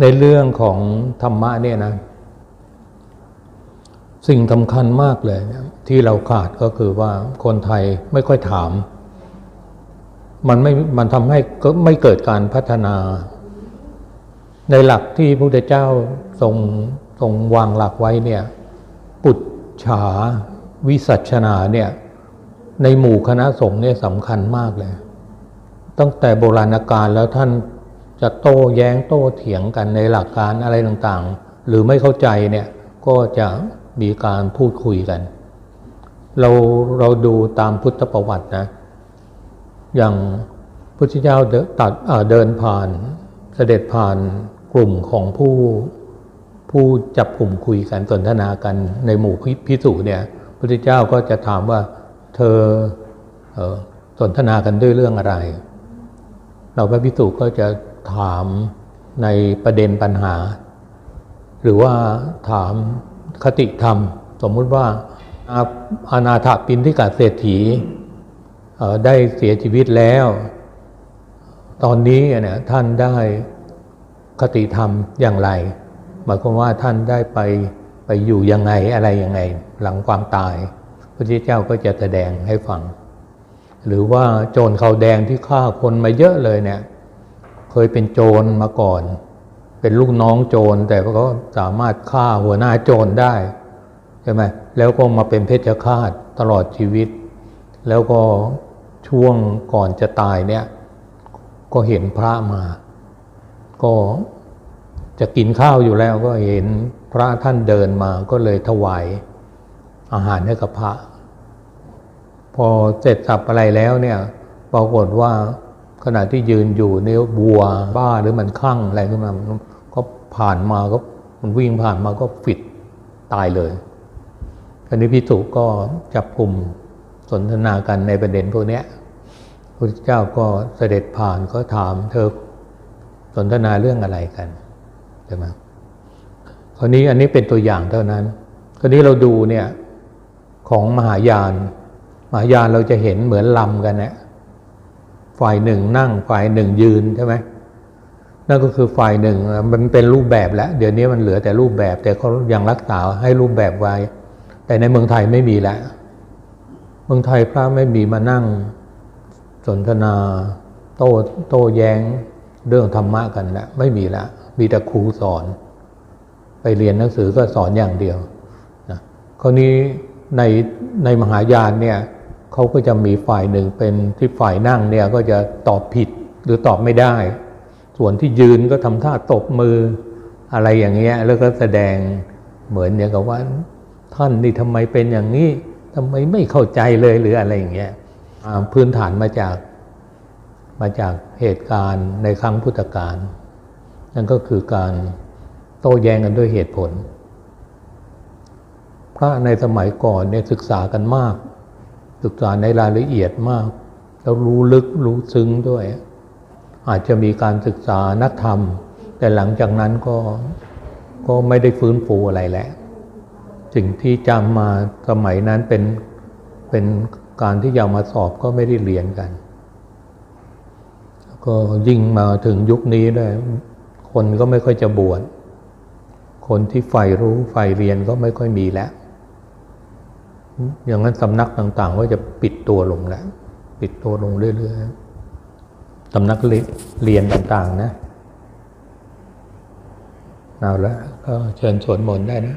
ในเรื่องของธรรมะเนี่ยนะ สิ่งสำคัญมากเลย ที่เราขาดก็คือว่าคนไทยไม่ค่อยถาม มันไม่มันทำให้ก็ไม่เกิดการพัฒนา ในหลักที่พระพุทธเจ้าทรงทรงวางหลักไว้เนี่ย ปุจฉาวิสัชนาเนี่ย ในหมู่คณะสงฆ์เนี่ยสำคัญมากเลย ตั้งแต่โบราณกาลแล้วท่าน จะโต้แย้งโต้เถียงกันในหลักการอะไรต่างๆ หรือไม่เข้าใจเนี่ยก็จะมีการพูดคุยกัน เราเราดูตามพุทธประวัตินะ อย่างพุทธเจ้าเดินตัดเดินผ่านเสด็จผ่านกลุ่มของผู้ผู้จับกลุ่มคุยกันสนทนากันในหมู่พิพิสุเนี่ยพุทธเจ้าก็จะถามว่าเธอเออสนทนากันด้วยเรื่องอะไร เราพระพิสุก็จะ ถามในประเด็นปัญหา หรือว่าถามคติธรรม สมมุติว่าอาอานาปินทิกาเศรษฐีได้เสียชีวิตแล้ว ตอนนี้เนี่ยท่านได้คติธรรมอย่างไร หมายความว่าท่านได้ไปไปอยู่ยังไงอะไรยังไง หลังความตาย พระพุทธเจ้าก็จะแสดงให้ฟัง หรือว่าโจรเขาแดงที่ฆ่าคนมาเยอะเลยเนี่ย เคยเป็นโจรมาก่อน เป็นลูกน้องโจรแต่ก็สามารถฆ่าหัวหน้าโจรได้ใช่ไหมแล้วก็มาเป็นเพชฌฆาตตลอดชีวิต แล้วก็ช่วงก่อนจะตายเนี่ย ก็เห็นพระมา ก็จะกินข้าวอยู่แล้วก็เห็นพระท่านเดินมาก็เลยถวายอาหารให้กับพระ พอเสร็จสับอะไรแล้วเนี่ย ปรากฏว่า ขณะที่ยืนอยู่เนี่ยบัวบ้าหรือมันคลั่งอะไรขึ้นมาก็ผ่านมาก็มันวิ่งผ่านมาก็ฟิดตายเลยคราวนี้พิสุก็จับกลุ่มสนทนากันในประเด็นพวกนี้พระเจ้าก็เสด็จผ่านก็ถามเธอสนทนาเรื่องอะไรกันใช่ไหมคราวนี้อันนี้เป็นตัวอย่างเท่านั้น คราวนี้เราดูเนี่ยของมหายาน มหายานเราจะเห็นเหมือนลำกันเนี่ย ฝ่ายหนึ่งนั่งฝ่ายหนึ่งยืนใช่ไหมนั่นก็คือฝ่ายหนึ่งมันเป็นรูปแบบแล้ว เดี๋ยวนี้มันเหลือแต่รูปแบบ แต่เขายังรักษาให้รูปแบบไว้ แต่ในเมืองไทยไม่มีแล้วเมืองไทยพระไม่มีมานั่งสนทนา โต้โต้แย้งเรื่องธรรมะกันแล้วไม่มีแล้วมีแต่ครูสอน ไปเรียนหนังสือก็สอนอย่างเดียวนะคราวนี้ในในมหายานเนี่ย เขาก็จะมีฝ่ายหนึ่งเป็นที่ฝ่ายนั่งเนี่ยก็จะตอบผิดหรือตอบไม่ได้ ส่วนที่ยืนก็ทำท่าตบมืออะไรอย่างเงี้ยแล้วก็แสดงเหมือนอย่างกับว่า ท่านนี่ทำไมเป็นอย่างนี้ทำไมไม่เข้าใจเลยหรืออะไรอย่างเงี้ยพื้นฐานมาจากมาจากเหตุการณ์ในครั้งพุทธกาลนั่นก็คือการโต้แย้งกันด้วยเหตุผล พระในสมัยก่อนเนี่ยศึกษากันมาก ศึกษาในรายละเอียดมาก แล้วรู้ลึกรู้ซึ้งด้วย อาจจะมีการศึกษานักธรรม แต่หลังจากนั้นก็ก็ไม่ได้ฟื้นฟูอะไรแล้วสิ่งที่จำมาสมัยนั้นเป็นเป็นการที่จะเอามาสอบก็ไม่ได้เรียนกัน ก็ยิ่งมาถึงยุคนี้ด้วยคนก็ไม่ค่อยจะบวชคนที่ใฝ่รู้ใฝ่เรียนก็ไม่ค่อยมีแล้ว อย่างนั้นสำนักต่าง ๆ ก็จะปิดตัวลงแล้วปิดตัวลงเรื่อยๆสำนักเรียนต่างๆนะเอาละก็เชิญสวดมนต์ได้นะ